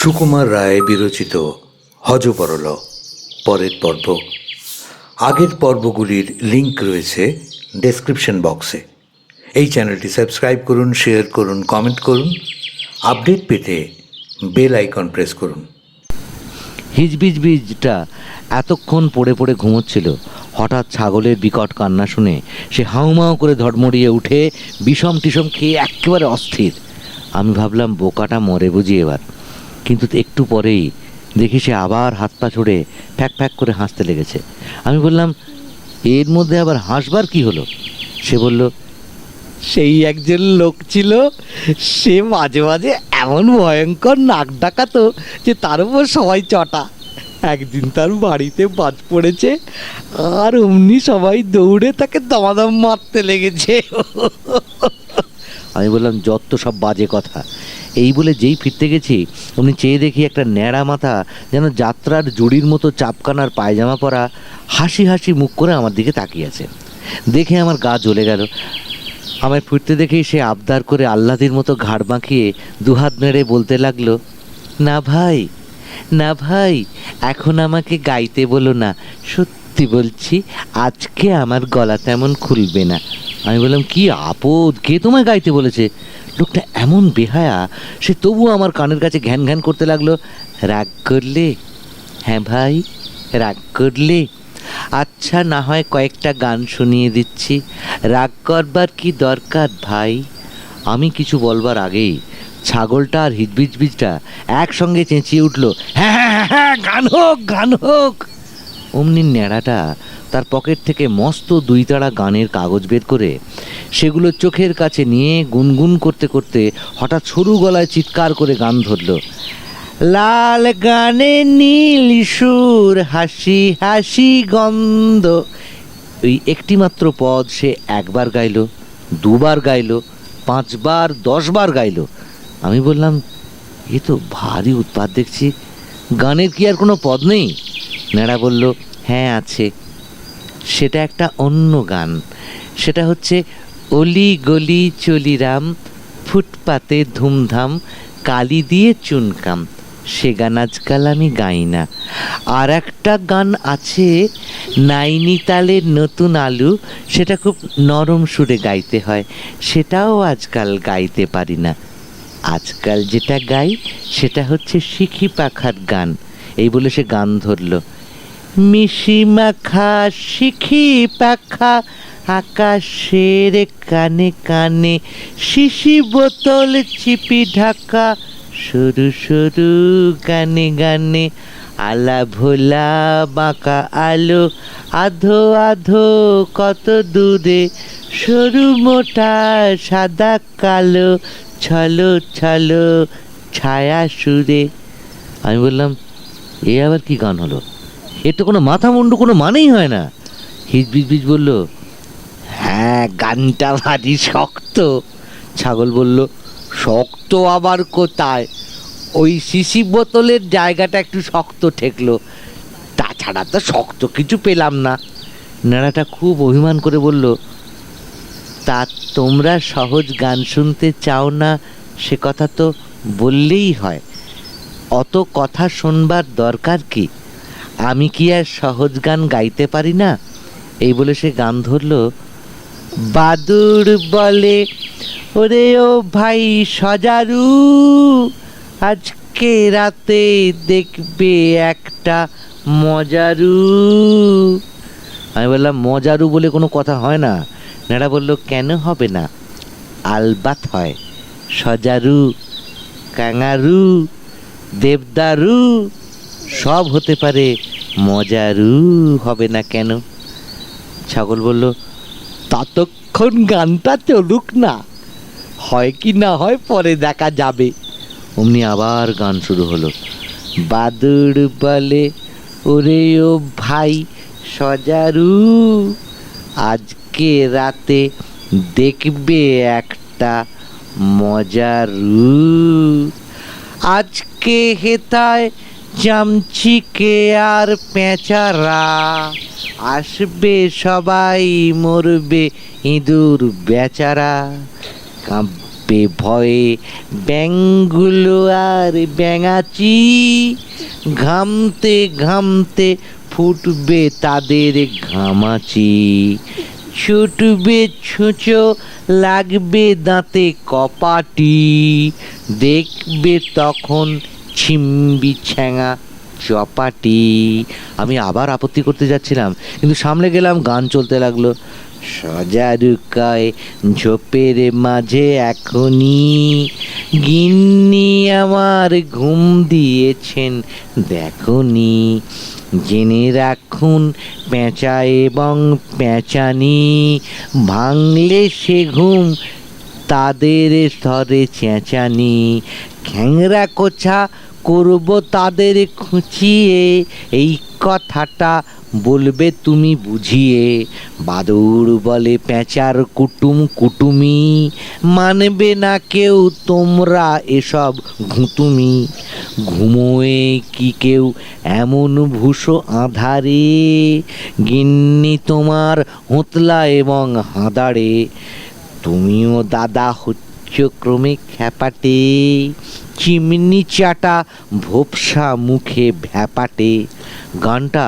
সুকুমার রায় বিরচিত হজপরল পরের পর্ব। আগের পর্বগুলির লিংক রয়েছে ডেসক্রিপশন বক্সে এই চ্যানেলটি সাবস্ক্রাইব করুন শেয়ার করুন কমেন্ট করুন আপডেট পেতে বেল আইকন প্রেস করুন। হিজবিজ বীজটা এতক্ষণ পড়ে পড়ে ঘুমোচ্ছিল। হঠাৎ ছাগলের বিকট কান্না শুনে সে হাউমাউ করে ধড়মড়িয়ে উঠে বিষম টিসম খেয়ে একেবারে অস্থির। আমি ভাবলাম, বোকাটা মরে বুঝি এবার। কিন্তু একটু পরেই দেখি সে আবার হাত পা ছুড়ে ফ্যাক ফ্যাক করে হাসতে লেগেছে। আমি বললাম, এর মধ্যে আবার হাসবার কি হলো? সে বলল, সেই একজন লোক ছিল, সে মাঝে মাঝে এমন ভয়ঙ্কর নাক ডাকাতো যে তার উপর সবাই চটা। একদিন তার বাড়িতে বাজ পড়েছে আর অমনি সবাই দৌড়ে তাকে দমাদম মারতে লেগেছে। আমি বললাম, যত সব বাজে কথা এই বলে যেই ফিরতে গেছি উনি চেয়ে দেখি একটা ন্যাড়া মাথা যেন যাত্রার জুড়ির মতো চাপকানার পায়জামা পরা হাসি হাসি মুখ করে আমার দিকে তাকিয়ে আছে। দেখে আমার গা জ্বলে গেল। আমায় ফিরতে দেখেই সে আবদার করে আহ্লাদির মতো ঘাড় বাঁকিয়ে দুহাত নেড়ে বলতে লাগল, না ভাই না ভাই, এখন আমাকে গাইতে বলো না। সত্যি বলছি, আজকে আমার গলা তেমন খুলবে না। আমি বললাম, কি আপদ? কে তোমায় গাইতে বলেছে? লোকটা এমন বেহায়া সে তবু আমার কানের কাছে ঘ্যান ঘ্যান করতে লাগল। রাগ করলে? হ্যাঁ ভাই রাগ করলে। আচ্ছা না হয় কয়েকটা গান শুনিয়ে দিচ্ছি। রাগ করবার কি দরকার ভাই? আমি কিছু বলবার আগেই ছাগলটা আর হিজবিজবিজটা একসঙ্গে চেঁচিয়ে উঠল হ্যাঁ হ্যাঁ হ্যাঁ, হ্যাঁ গান হোক গান হোক। অমনি ন্যাড়াটা তার পকেট থেকে মস্ত দুই তাড়া গানের কাগজ বের করে সেগুলো চোখের কাছে নিয়ে গুনগুন করতে করতে হঠাৎ সরু গলায় চিৎকার করে গান ধরলো। লাল গানে নীল সুর, হাসি হাসি গন্ধ। ওই একটিমাত্র পদ সে একবার গাইলো, দুবার গাইলো, পাঁচবার, দশবার গাইলো। আমি বললাম, এ তো ভারী উৎপাত দেখছি, গানের কি আর কোনো পদ নেই? ন্যাড়া বলল হ্যাঁ আছে। সেটা একটা অন্য গান। সেটা হচ্ছে অলি গলি চলিরাম, ফুটপাতে ধুমধাম, কালি দিয়ে চুনকাম। সে গান আজকাল আমি গাই না। আর একটা গান আছে নাইনিতালের নতুন আলু, সেটা খুব নরম সুরে গাইতে হয়। সেটাও আজকাল গাইতে পারি না। আজকাল যেটা গাই, সেটা হচ্ছে শিখি পাখার গান। এই বলে সে গান ধরলো। মিশি মাখা শিখি পাখা আকাশের কানে কানে, শিশি বোতল চিপি ঢাকা, সরু সরু গানে গানে, আলা ভোলা বাঁকা আলো, আধো আধো কত দূরে, সরু মোটা সাদা কালো, ছলো ছলো ছায়া সুরে। আমি বললাম, এ আবার কি গান হলো? এর তো কোনো মাথা মুন্ডু কোনো মানেই হয় না। হিজবিজবিজ বলল হ্যাঁ গানটা ভারী শক্ত। ছাগল বলল, শক্ত আবার কোথায়? ওই শিশি বোতলের জায়গাটা একটু শক্ত ঠেকলো। তাছাড়া তো শক্ত কিছু পেলাম না। নেড়াটা খুব অভিমান করে বলল, তা তোমরা সহজ গান শুনতে চাও না? সে কথা তো বললেই হয়। অত কথা শুনবার দরকার কি? আমি কি আর সহজ গান গাইতে পারি না? এই বলে সে গান ধরলো। বাদুর বলে, ওরে ও ভাই সজারু, আজকে রাতে দেখবে একটা মজারু। আমি বললাম, মজারু বলে কোনো কথা হয় না। নেড়া বলল, কেন হবে না? আলবাত হয়। সজারু, কাঙারু, দেবদারু সব হতে পারে। মজারু হবে না কেন? ছাগল বলল, ততক্ষণ গানটা চলুক না। হয় কি না হয় পরে দেখা যাবে। অমনি আবার গান শুরু হলো। বাদুড় বলে, ওরে ও ভাই, সজারু, আজকে রাতে দেখবে একটা মজারু। আজকে হেতায় চামচিকে আর পেঁচারা। আসবে সবাই, মরবে ইঁদুর বেচারা। থাকবে ভয়ে ব্যাঙগুলো আর ব্যাঙাচি। ঘামতে ঘামতে ফুটবে তাদের ঘামাচি। ছুটবে ছুঁচো, লাগবে দাঁতে কপাটি। দেখবে তখন ছিম্বি ছ্যাঙা চপাটি। আমি আবার আপত্তি করতে যাচ্ছিলাম, কিন্তু সামনে গেলাম, গান চলতে লাগল। সজারুকায় ঝোপের মাঝে এখনই গিন্নি আমার ঘুম দিয়েছেন, দেখনি। জেনে রাখুন, পেঁচা এবং পেঁচানি, ভাঙলে সে ঘুম, তাদের স্তরে চেঁচানি। খ্যাংরা কোছা করব তাদের খুঁচিয়ে। এই কথাটা বলবে তুমি বুঝিয়ে। বাদুর বলে পেঁচার কুটুম কুটুমি। মানবে না কেউ তোমরা এসব ঘুতুমি। ঘুমোয়ে কি কেউ এমন ভূষো আধারে? গিন্নি তোমার হোতলা এবং হাঁদাড়ে। তুমিও দাদা হচ্ছ ক্রমে খ্যাপাটে। চিমনি চাটা ভোপসা মুখে ভ্যাপাটে। গানটা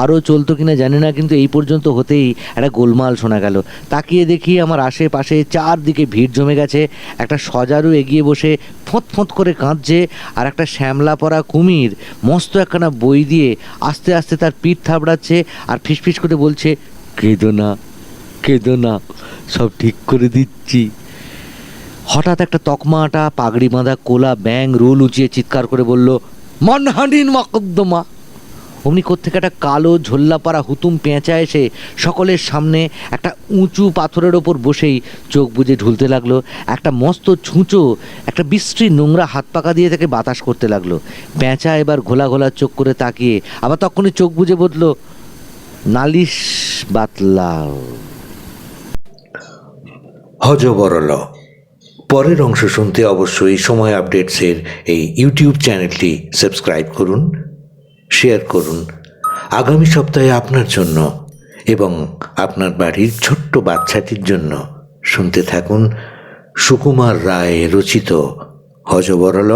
আরও চলতো কিনা জানি না, কিন্তু এই পর্যন্ত হতেই একটা গোলমাল শোনা গেল। তাকিয়ে দেখি আমার আশেপাশে চারদিকে ভিড় জমে গেছে। একটা সজারু এগিয়ে বসে ফোঁত ফোঁত করে কাঁদছে আর একটা শ্যামলা পরা কুমির মস্ত একখানা বই দিয়ে আস্তে আস্তে তার পিঠ থাবড়াচ্ছে আর ফিসফিস করে বলছে, কেঁদো না কেঁদো না, সব ঠিক করে দিচ্ছি। হঠাৎ একটা তকমাটা, পাগড়ি বাঁধা কোলা ব্যাং রোল উঁচিয়ে চিৎকার করে বলল মানহানির মকদ্দমা অমনি কোত্থেকে একটা কালো ঝোল্লাপাড়া হুতুম পেঁচা এসে সকলের সামনে একটা উঁচু পাথরের ওপর বসেই চোখ বুজে ঢুলতে লাগল। একটা মস্ত ছুঁচো, একটা বিশ্রী নোংরা হাত পাকা দিয়ে তাকে বাতাস করতে লাগল। পেঁচা এবার ঘোলা ঘোলা চোখ করে তাকিয়ে আবার তখনই চোখ বুজে বদলো নালিশ বাতলাও। হজবরল। পরের অংশ শুনতে অবশ্যই সময় আপডেটসের এই ইউটিউব চ্যানেলটি সাবস্ক্রাইব করুন, শেয়ার করুন। আগামী সপ্তাহে আপনার জন্য এবং আপনার বাড়ির ছোট্ট বাচ্চাটির জন্য শুনতে থাকুন সুকুমার রায় রচিত হজবরল